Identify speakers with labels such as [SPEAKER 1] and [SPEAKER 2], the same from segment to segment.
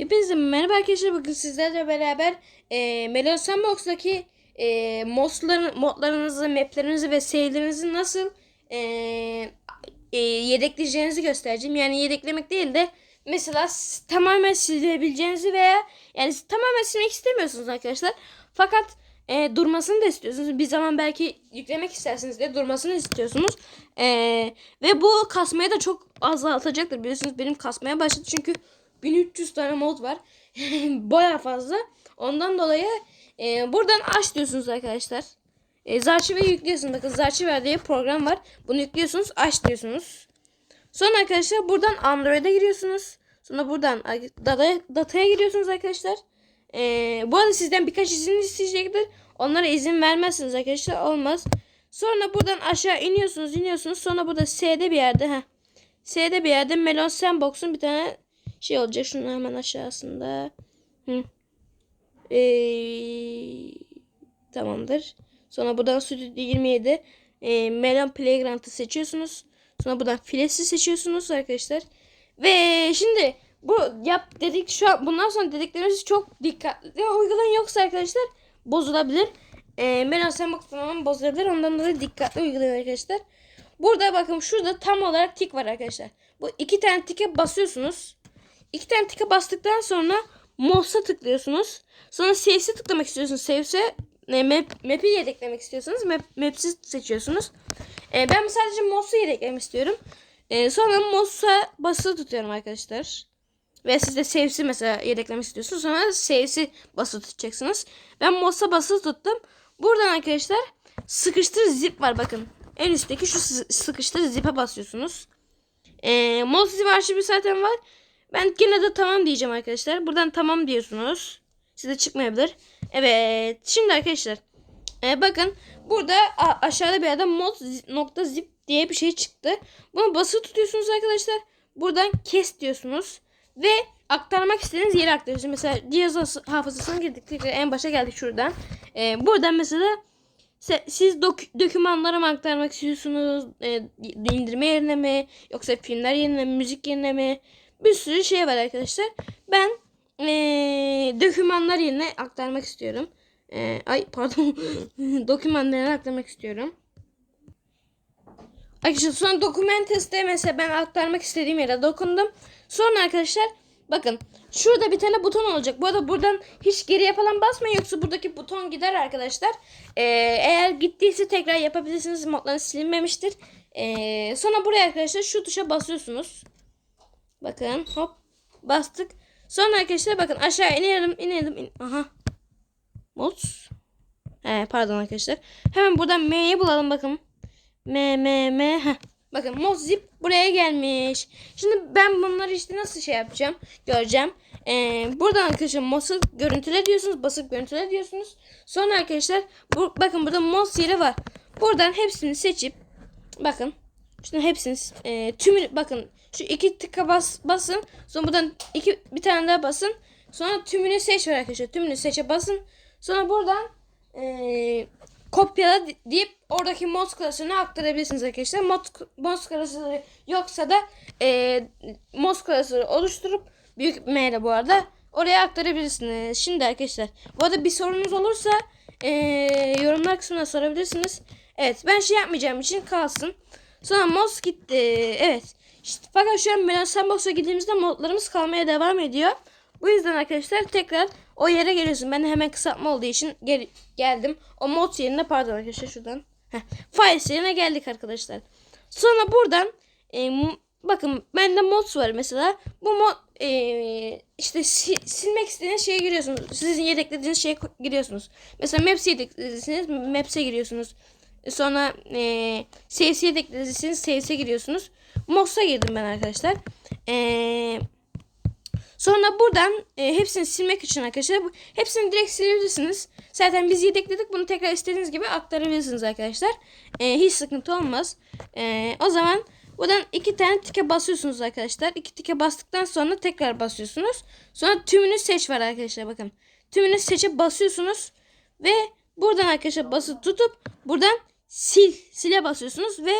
[SPEAKER 1] Hepinize merhaba arkadaşlar. Bugün sizlerle beraber e, Melon Sandbox'daki e, modların, modlarınızı, maplerinizi ve save'lerinizi nasıl e, e, yedekleyeceğinizi göstereceğim. Yani yedeklemek değil de mesela tamamen silebileceğinizi veya yani tamamen silmek istemiyorsunuz arkadaşlar. Fakat e, durmasını da istiyorsunuz. Bir zaman belki yüklemek istersiniz de durmasını istiyorsunuz. E, ve bu kasmayı da çok azaltacaktır. Biliyorsunuz benim kasmaya başladı çünkü 1300 tane mod var. Baya fazla. Ondan dolayı e, buradan aç diyorsunuz arkadaşlar. E, Zarchive'yi yüklüyorsunuz. Bakın Zarchive diye program var. Bunu yüklüyorsunuz. Aç diyorsunuz. Sonra arkadaşlar buradan Android'e giriyorsunuz. Sonra buradan data, dataya giriyorsunuz arkadaşlar. E, bu arada sizden birkaç izin isteyecektir. Onlara izin vermezsiniz arkadaşlar. Olmaz. Sonra buradan aşağı iniyorsunuz. iniyorsunuz. Sonra burada S'de bir yerde. Heh. S'de bir yerde Melon Sandbox'un bir tane şey olacak. Şunun hemen aşağısında. Hı. Ee, tamamdır. Sonra buradan Studio 27 e, Melon Playground'ı seçiyorsunuz. Sonra buradan Filesi seçiyorsunuz arkadaşlar. Ve şimdi bu yap dedik şu an bundan sonra dediklerimizi çok dikkatli uygulayın yoksa arkadaşlar bozulabilir. E, Melon Sandbox tamamen bozulabilir. Ondan dolayı dikkatli uygulayın arkadaşlar. Burada bakın şurada tam olarak tik var arkadaşlar. Bu iki tane tike basıyorsunuz. İki tane tike bastıktan sonra Mouse'a tıklıyorsunuz. Sonra Saves'i tıklamak istiyorsunuz. Saves'e e, map, map'i yedeklemek istiyorsanız map, maps'i seçiyorsunuz. E, ben sadece Mouse'u yedeklemek istiyorum. E, sonra Mouse'a basılı tutuyorum arkadaşlar. Ve siz de Saves'i mesela yedeklemek istiyorsunuz. Sonra Saves'i basılı tutacaksınız. Ben Mouse'a basılı tuttum. Buradan arkadaşlar sıkıştır zip var bakın. En üstteki şu sı- sıkıştır zip'e basıyorsunuz. E, Mouse zip arşivi zaten var. Ben gene de tamam diyeceğim arkadaşlar. Buradan tamam diyorsunuz. Size çıkmayabilir. Evet. Şimdi arkadaşlar. e, bakın. Burada aşağıda bir yerde mod nokta zip diye bir şey çıktı. Bunu basılı tutuyorsunuz arkadaşlar. Buradan kes diyorsunuz. Ve aktarmak istediğiniz yere aktarıyorsunuz. Mesela cihaz hafız- hafızasına girdik. Tekrar en başa geldik şuradan. E, buradan mesela se- siz dok- dokümanlara mı aktarmak istiyorsunuz? E, indirme yerine mi? Yoksa filmler yerine mi? Müzik yerine mi? Bir sürü şey var arkadaşlar. Ben eee dokümanlar yerine aktarmak istiyorum. Eee, ay pardon. dokümanlarına aktarmak istiyorum. Arkadaşlar sonra Documents'te mesela ben aktarmak istediğim yere dokundum. Sonra arkadaşlar bakın şurada bir tane buton olacak. Bu arada buradan hiç geriye falan basmayın yoksa buradaki buton gider arkadaşlar. Ee, eğer gittiyse tekrar yapabilirsiniz. Modlarınız silinmemiştir. Ee, sonra buraya arkadaşlar şu tuşa basıyorsunuz. Bakın hop bastık. Sonra arkadaşlar bakın aşağı inelim inelim. In Aha. Mods. He, pardon arkadaşlar. Hemen buradan M'yi bulalım bakın. M M M. Heh. Bakın mod zip buraya gelmiş. Şimdi ben bunları işte nasıl şey yapacağım göreceğim. Ee, buradan arkadaşlar mod'u görüntüle diyorsunuz. Basıp görüntüle diyorsunuz. Sonra arkadaşlar bu, bakın burada mod yeri var. Buradan hepsini seçip bakın Şunun hepsini e, tümünü bakın şu iki tıka bas basın. Sonra buradan iki bir tane daha basın. Sonra tümünü seç arkadaşlar. Tümünü seçe basın. Sonra buradan e, kopyala deyip oradaki mod klasörüne aktarabilirsiniz arkadaşlar. Mod, mod klasörü yoksa da e, mod klasörü oluşturup büyük M bu arada oraya aktarabilirsiniz. Şimdi arkadaşlar bu arada bir sorunuz olursa e, yorumlar kısmına sorabilirsiniz. Evet ben şey yapmayacağım için kalsın. Sonra mod gitti. Evet. İşte, fakat şu an Melon Sandbox'a gittiğimizde modlarımız kalmaya devam ediyor. Bu yüzden arkadaşlar tekrar o yere geliyorsun. Ben hemen kısaltma olduğu için gel geldim. O mod yerine pardon arkadaşlar şuradan. Heh, Files yerine geldik arkadaşlar. Sonra buradan e, bakın bende mods var mesela. Bu mod e, işte si- silmek istediğiniz şeye giriyorsunuz. Sizin yedeklediğiniz şeye giriyorsunuz. Mesela Maps'e yedeklediyseniz Maps'e giriyorsunuz. Sonra e, CS'ye yedeklediyseniz CS'e giriyorsunuz. Mods'a girdim ben arkadaşlar. Eee Sonra buradan e, hepsini silmek için arkadaşlar hepsini direkt silebilirsiniz. Zaten biz yedekledik. Bunu tekrar istediğiniz gibi aktarabilirsiniz arkadaşlar. E, hiç sıkıntı olmaz. E, o zaman buradan iki tane tike basıyorsunuz arkadaşlar. İki tike bastıktan sonra tekrar basıyorsunuz. Sonra tümünü seç var arkadaşlar bakın. Tümünü seçip basıyorsunuz ve buradan arkadaşlar basıp tutup buradan sil sile basıyorsunuz ve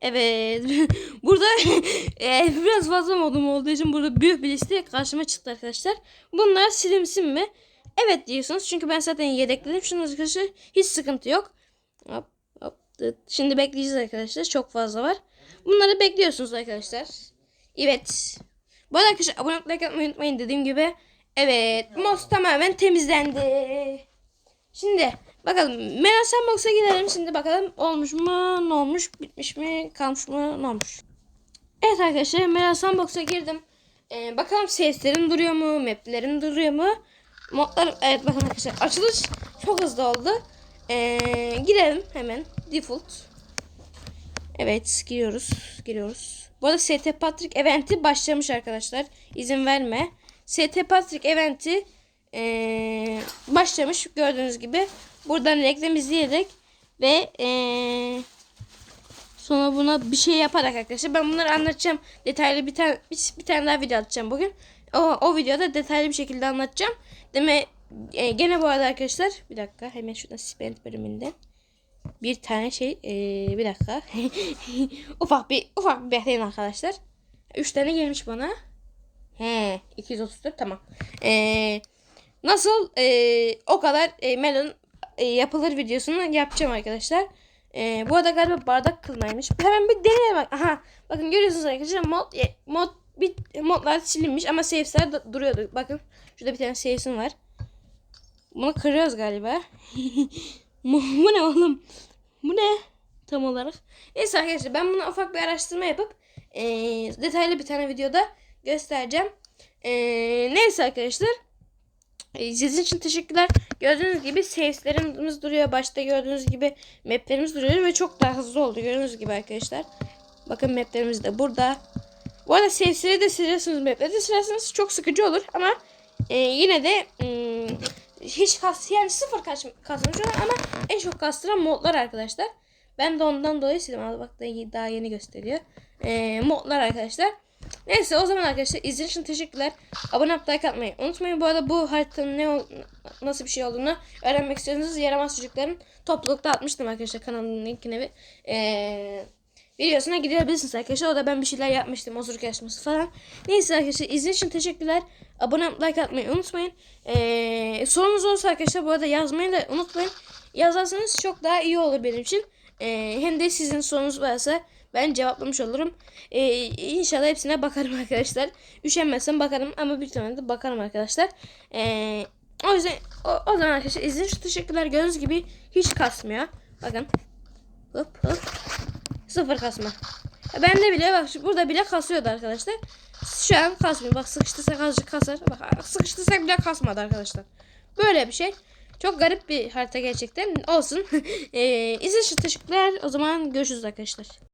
[SPEAKER 1] Evet. burada e, biraz fazla modum olduğu için burada büyük bir liste karşıma çıktı arkadaşlar. Bunlar silimsin mi? Evet diyorsunuz. Çünkü ben zaten yedekledim. Şunun arkadaşlar hiç sıkıntı yok. Hop, hop. Şimdi bekleyeceğiz arkadaşlar. Çok fazla var. Bunları bekliyorsunuz arkadaşlar. Evet. Bu arada arkadaşlar abone olmayı like unutmayın dediğim gibi. Evet. Mos tamamen temizlendi. Şimdi bakalım. Meral Sandbox'a gidelim. Şimdi bakalım olmuş mu? Ne olmuş? Bitmiş mi? Kalmış mı? Ne olmuş? Evet arkadaşlar Meral Sandbox'a girdim. Ee, bakalım seslerim duruyor mu? Maplerim duruyor mu? Modlar evet bakın arkadaşlar açılış çok hızlı oldu. Ee, girelim hemen. Default. Evet giriyoruz. Giriyoruz. Bu arada ST Patrick eventi başlamış arkadaşlar. İzin verme. ST Patrick eventi ee, başlamış gördüğünüz gibi. Buradan reklam izleyerek ve ee, sonra buna bir şey yaparak arkadaşlar. Ben bunları anlatacağım. Detaylı bir tane bir, bir tane daha video atacağım bugün. O, o videoda detaylı bir şekilde anlatacağım. Deme e, gene bu arada arkadaşlar bir dakika hemen şuradan spend bölümünden bir tane şey e, bir dakika ufak bir ufak bir bekleyin arkadaşlar. 3 tane gelmiş bana. He 234 tamam. E, nasıl e, o kadar e, melon e, yapılır videosunu yapacağım arkadaşlar. E, bu arada galiba bardak kılmaymış. Hemen bir deneyelim bak. Aha bakın görüyorsunuz arkadaşlar mod e, mod bir modlar silinmiş ama saves'ler duruyordu. Bakın şurada bir tane saves'im var. Bunu kırıyoruz galiba. bu ne oğlum? Bu ne? Tam olarak. Neyse arkadaşlar ben bunu ufak bir araştırma yapıp e, detaylı bir tane videoda göstereceğim. E, neyse arkadaşlar. E, İzlediğiniz için teşekkürler. Gördüğünüz gibi saves'lerimiz duruyor. Başta gördüğünüz gibi map'lerimiz duruyor ve çok daha hızlı oldu. Gördüğünüz gibi arkadaşlar. Bakın map'lerimiz de burada. Bu arada saves'leri de siliyorsunuz map'leri de silerseniz çok sıkıcı olur ama e, yine de hmm, hiç kas yani sıfır kaç kasmış olan ama en çok kastıran modlar arkadaşlar. Ben de ondan dolayı sildim. Al bak da daha yeni gösteriyor. E, modlar arkadaşlar. Neyse o zaman arkadaşlar izlediğiniz için teşekkürler. Abone olup like atmayı unutmayın. Bu arada bu haritanın ne nasıl bir şey olduğunu öğrenmek istiyorsanız yaramaz çocukların toplulukta atmıştım arkadaşlar kanalın linkine bir ee, videosuna gidebilirsiniz arkadaşlar. O da ben bir şeyler yapmıştım. Osuruk yarışması falan. Neyse arkadaşlar izlediğiniz için teşekkürler. Abone olup like atmayı unutmayın. Ee, sorunuz olursa arkadaşlar bu arada yazmayı da unutmayın. Yazarsanız çok daha iyi olur benim için. Ee, hem de sizin sorunuz varsa ben cevaplamış olurum. Ee, inşallah hepsine bakarım arkadaşlar. Üşenmezsem bakarım ama büyük ihtimalle de bakarım arkadaşlar. Ee, o yüzden o, o zaman arkadaşlar izlediğiniz için teşekkürler. Gördüğünüz gibi hiç kasmıyor. Bakın. Hop hop. Sıfır kasma. Ben de bile bak burada bile kasıyordu arkadaşlar. Şu an kasmıyor. Bak sıkıştırsak azıcık kasar. Bak sıkıştırsak bile kasmadı arkadaşlar. Böyle bir şey. Çok garip bir harita gerçekten. Olsun. ee, izlediğiniz için teşekkürler. O zaman görüşürüz arkadaşlar.